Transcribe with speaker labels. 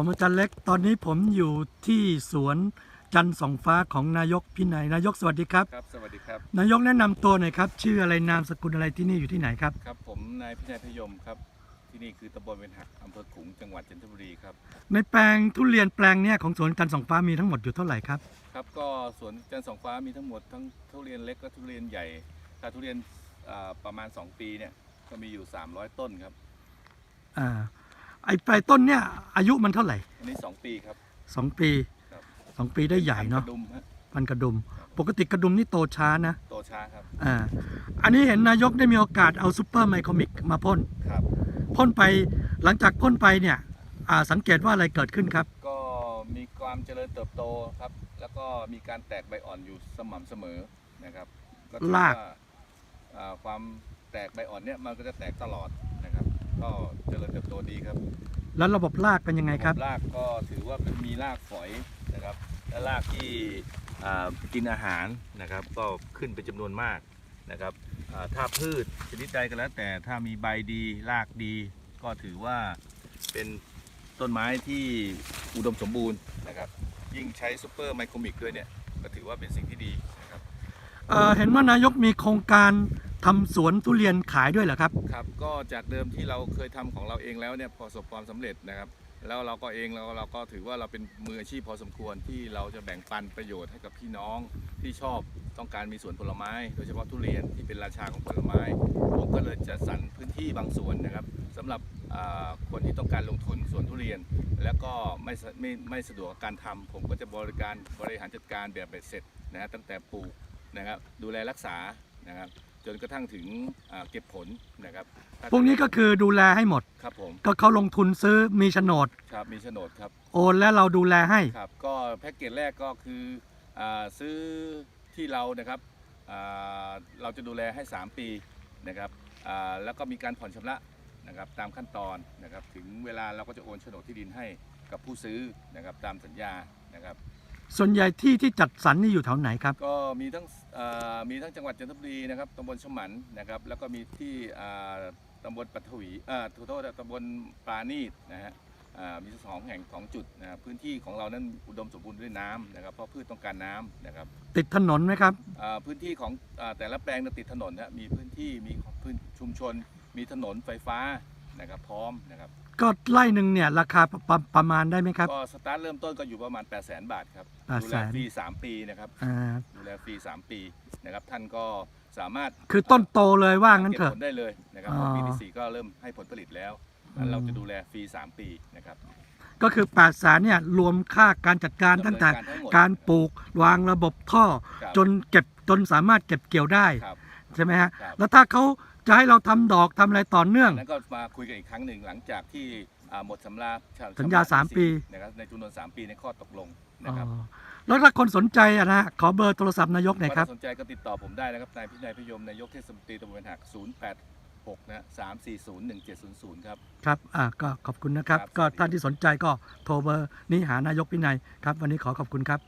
Speaker 1: ผมอาจารย์เล็ก ตอนนี้ผมอยู่ที่สวนจันทร์สองฟ้าของนายกพินัยนายกสวัสดีครับ
Speaker 2: ครับ สวัสดีครับ
Speaker 1: นายกแนะนำตัวหน่อยครับ ชื่ออะไรนามสกุลอะไรที่นี่อยู่ที่ไหนครับ
Speaker 2: ครับ ผมนายพินัยพยมครับ ที่นี่คือตำบลเวนหักอำเภอขลุงจังหวัดจันทบุรีครับ
Speaker 1: ในแปลงทุเรียนแปลงเนี้ยของสวนจันทร์สองฟ้ามีทั้งหมดอยู่เท่าไหร่ครับ
Speaker 2: ครับ ก็สวนจันทร์สองฟ้ามีทั้งหมดทั้งทุเรียนเล็กและทุเรียนใหญ่ถ้าทุเรียนอ่าประมาณ 2 ปีเนี่ยก็มีอยู่ 300 ต้นครับ
Speaker 1: อ่า ไอ้ปลายต้นเนี่ยอายุมันเท่าไหร่
Speaker 2: อันนี้2ปีครับ
Speaker 1: สองปี
Speaker 2: ครับ
Speaker 1: สองปีได้ใหญ่เนาะ
Speaker 2: พักระดุมฮะ
Speaker 1: พันกระดุม ปกติกระดุมนี่โตช้านะ
Speaker 2: โตช้าครับ
Speaker 1: อ่าอันนี้เห็นนายกได้มีโอกาสเอาซูเปอร์ไมโครมิกมาพ่น
Speaker 2: ครับ
Speaker 1: พ่นไปหลังจากพ่นไปเนี่ยอ่าสังเกตว่าอะไรเกิดขึ้นครับ
Speaker 2: ก็มีความเจริญเติบโตครับ แล้วก็มีการแตกใบอ่อนอยู่สม่ำเสมอนะครับก็ถือ
Speaker 1: ราก
Speaker 2: ว่าอ่าความแตกใบอ่อนเนี่ยมันก็จะแตกตลอดนะครับ ก็เจริญเติบโตดีครับ
Speaker 1: แล้วระบบรากเป็นยังไงครับ
Speaker 2: รากก็ถือว่าเป็นมีรากฝอยนะครับ และรากที่อ่ากินอาหารนะครับ ก็ขึ้นเป็นจำนวนมากนะครับอ่าถ้าพืชชนิดใดก็แล้ว แต่ถ้ามีใบดีรากดี ก็ถือว่าเป็นต้นไม้ที่อุดมสมบูรณ์นะครับ ยิ่งใช้ซูเปอร์ไมโครมิกด้วยเนี่ย ก็ถือว่าเป็นสิ่งที่ดีนะครับ
Speaker 1: เอ่อเห็นว่านายกมีโครงการ ทำสวนทุเรียนขายด้วยเหรอครับ
Speaker 2: ครับก็จากเดิมที่เราเคยทำของเราเองแล้วเนี่ยประสบความสำเร็จนะครับ แล้วเราก็เองเราเราก็ถือว่าเราเป็นมืออาชีพพอสมควรที่เราจะแบ่งปันประโยชน์ให้กับพี่น้องที่ชอบต้องการมีสวนผลไม้ โดยเฉพาะทุเรียนที่เป็นราชาของผลไม้ผมก็เลยจะสรรพื้นที่บางส่วนนะครับสำหรับอ่าคนที่ต้องการลงทุนสวนทุเรียน แล้วก็ไม่สะไม่ไม่สะดวกกับการทำผมก็จะบริการบริหารจัดการแบบเบ็ดเสร็จนะฮะตั้งแต่ปลูกนะครับดูแลรักษานะครับ จนกระทั่งถึงอ่าเก็บผลนะครับ
Speaker 1: พวกนี้ก็คือดูแลให้หมด
Speaker 2: ครับผม
Speaker 1: ก็เขาลงทุนซื้อมีโฉนด
Speaker 2: ครับมีโฉนดครับ
Speaker 1: โอนและเราดูแลให้
Speaker 2: ครับก็แพ็กเกจแรกก็คืออาซื้อที่เรานะครับอ่าเราจะดูแลให้ 3 ปีนะครับอ่าแล้วก็มีการผ่อนชำระนะครับตามขั้นตอนนะครับถึงเวลาเราก็จะโอนโฉนดที่ดินให้กับผู้ซื้อนะครับตามสัญญานะครับ
Speaker 1: ส่วนใหญ่ที่ที่จัดสรรนี่อยู่แถวไหนครับ
Speaker 2: ก็มีทั้งอ่ามีทั้งจังหวัดจันทบุรีนะครับตำบลฉมันนะครับแล้วก็มีที่อ่าตำบลปัทวีอ่าถูกโทษนะตำบลปราณีตนะฮะอ่ามีสองแห่งสองจุดนะครับพื้นที่ของเรานั้นอุดมสมบูรณ์ด้วยน้ำนะครับเพราะพืชต้องการน้ำนะครับ
Speaker 1: ติดถนนไหมครับ
Speaker 2: อ่าพื้นที่ของอาแต่ละแปลงเนี่ยติดถนนนะมีพื้นที่มีพื้นชุมชน มีถนนไฟฟ้า นะครับพร้อมนะครับ
Speaker 1: ก็ไร่หนึ่งเนี่ยราคาประประประมาณได้ไหมครับ
Speaker 2: ก็สตาร์ทเริ่มต้นก็อยู่ประมาณ 8 0 0 0 0 0 บาทครับ
Speaker 1: 800,000
Speaker 2: ดูแลฟรี3 ปีนะครับ
Speaker 1: อ่า
Speaker 2: ดูแลฟรี3 ปีนะครับท่านก็สามารถ
Speaker 1: คือต้นโตเลยว่างั้น
Speaker 2: เก็บ
Speaker 1: เถอะ
Speaker 2: ผลได้เลยนะครับ
Speaker 1: อ๋อ
Speaker 2: พอปีที่สี่ก็เริ่มให้ผลผลิตแล้ว
Speaker 1: อืม
Speaker 2: เราจะดูแลฟรี3 ปีนะครับ
Speaker 1: ก็คือ8ปดแสนเนี่ยรวมค่าการจัดการตั้งแต่
Speaker 2: ดำเนินทั้งหมด
Speaker 1: การปลูกวางระบบท่อ
Speaker 2: ครับ
Speaker 1: จนเก็บจนสามารถเก็บเกี่ยวได้
Speaker 2: ครับ
Speaker 1: ใช่ไหมฮะ
Speaker 2: ครับ
Speaker 1: แล้วถ้าเขา จะให้เราทำดอกทำอะไรต่อเนื่อง
Speaker 2: นั้นก็มาคุยกันอีกครั้งหนึ่งหลังจากที่อ่าหมดสำราญ
Speaker 1: สัญญาสามปี
Speaker 2: นะครับในจำนวน3ปีในข้อตกลง
Speaker 1: อ๋
Speaker 2: นะครับ
Speaker 1: อแล้วถ้าคนสนใจอะนะขอเบอร์โทรศัพท์นายกหน่อยครับ
Speaker 2: ถ้าสนใจก็ติดต่อผมได้นะครับนายพินัยพยมนายกเทศมนตรีตำบลหัก086นะ340 1700ครับ
Speaker 1: ครับ อ่า ก็ขอบคุณนะครับ
Speaker 2: ครับ
Speaker 1: ก็
Speaker 2: สวัสดี
Speaker 1: ท่านที่สนใจก็โทรเบอร์นี้หานายกพินัยครับ วันนี้ขอขอบคุณครับ